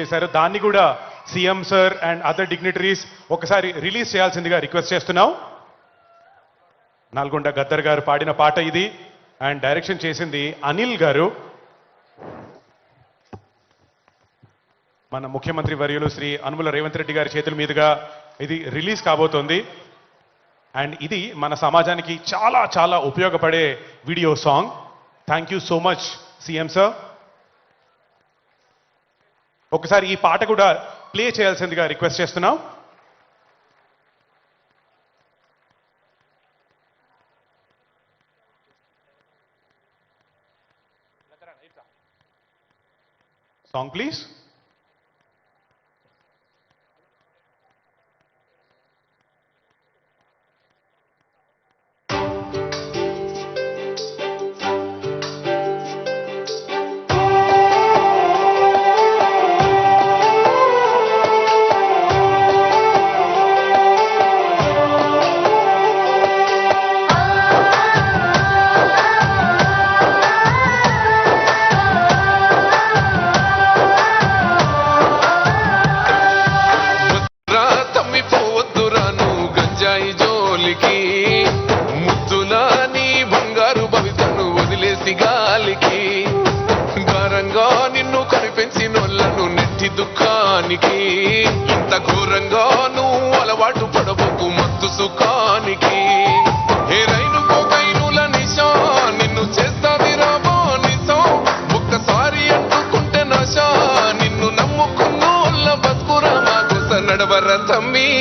చేశారు. దాన్ని కూడా CM sir and other dignitaries ఒకసారి రిలీజ్ చేయాల్సిందిగా రిక్వెస్ట్ చేస్తున్నాం. నల్గొండ గద్దర్ గారు పాడిన పాట ఇది. అండ్ డైరెక్షన్ చేసింది అనిల్ గారు. మన ముఖ్యమంత్రి వర్యులు శ్రీ అనుముల రేవంత్ రెడ్డి గారి చేతుల మీదుగా ఇది రిలీజ్ కాబోతోంది. అండ్ ఇది మన సమాజానికి చాలా చాలా ఉపయోగపడే video song. Thank you so much CM sir. ఒకసారి ఈ పాట కూడా ప్లే చేయాల్సిందిగా రిక్వెస్ట్ చేస్తున్నాం. సాంగ్ ప్లీజ్ మాకుస నడవర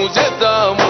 मुझे दाम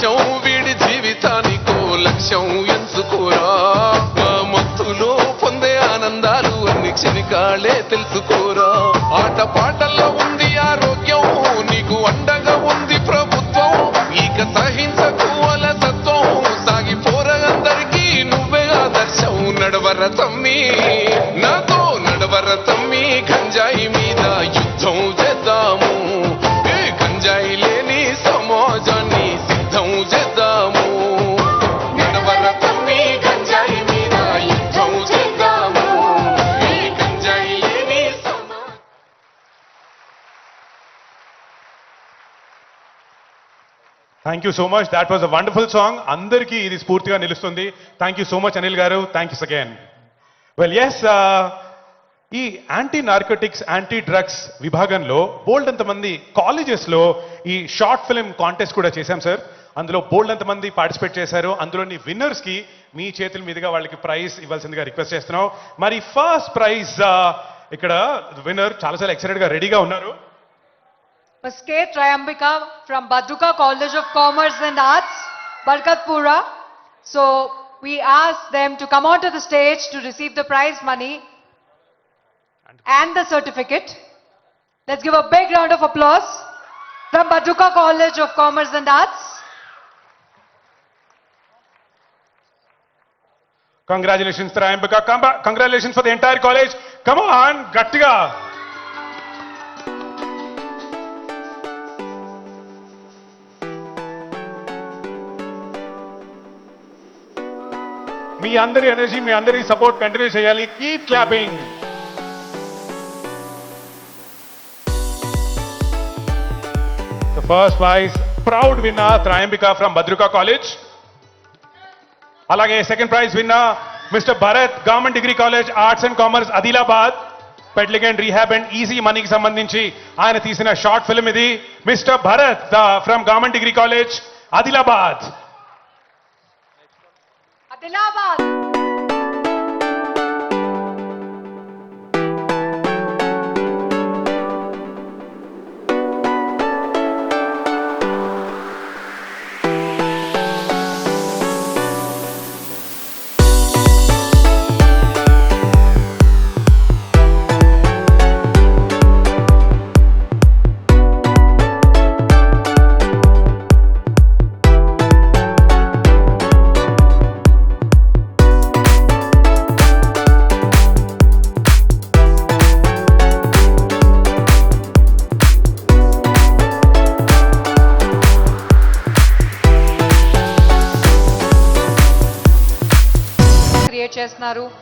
小虎。thank you so much that was a wonderful song అందరికీ ఇది స్ఫూర్తిగా నిలుస్తుంది. Thank you so much Anil garu. Thank you again well yes ఈ యాంటీ నార్కోటిక్స్ యాంటీ డ్రగ్స్ విభాగంలో బోల్డ్ అంతమంది కాలేజెస్లో ఈ షార్ట్ ఫిల్మ్ కాంటెస్ట్ కూడా చేశాం సార్. అందులో బోల్డ్ అంతమంది పార్టిసిపేట్ చేశారు. అందులోని విన్నర్స్కి మీ చేతుల మీదుగా వాళ్ళకి ప్రైజ్ ఇవ్వాల్సిందిగా రిక్వెస్ట్ చేస్తున్నాం. మరి ఫస్ట్ ప్రైజ్ uh, ఇక్కడ విన్నర్ చాలాసార్లు ఎక్సైటెడ్గా రెడీగా ఉన్నారు. Paske Triambika from Baduka College of Commerce and Arts, Barkatpura. So we ask them to come onto the stage to receive the prize money and the certificate. Let's give a big round of applause from Baduka College of Commerce and Arts. Congratulations, Triambika. Congratulations for the entire college. Come on, Gattiga. మీ అందరి energy మీ అందరి support continue చేయాలి. Keep clapping first prize proud winner Trayambika from Bhadrika college అలాగే second prize winner mister Bharat government degree college arts and commerce Adilabad peddling and rehab and easy మనీకి సంబంధించి ఆయన తీసిన short film ఇది. Mister Bharat from government degree college Adilabad Adilabad. Create చేస్తున్నారు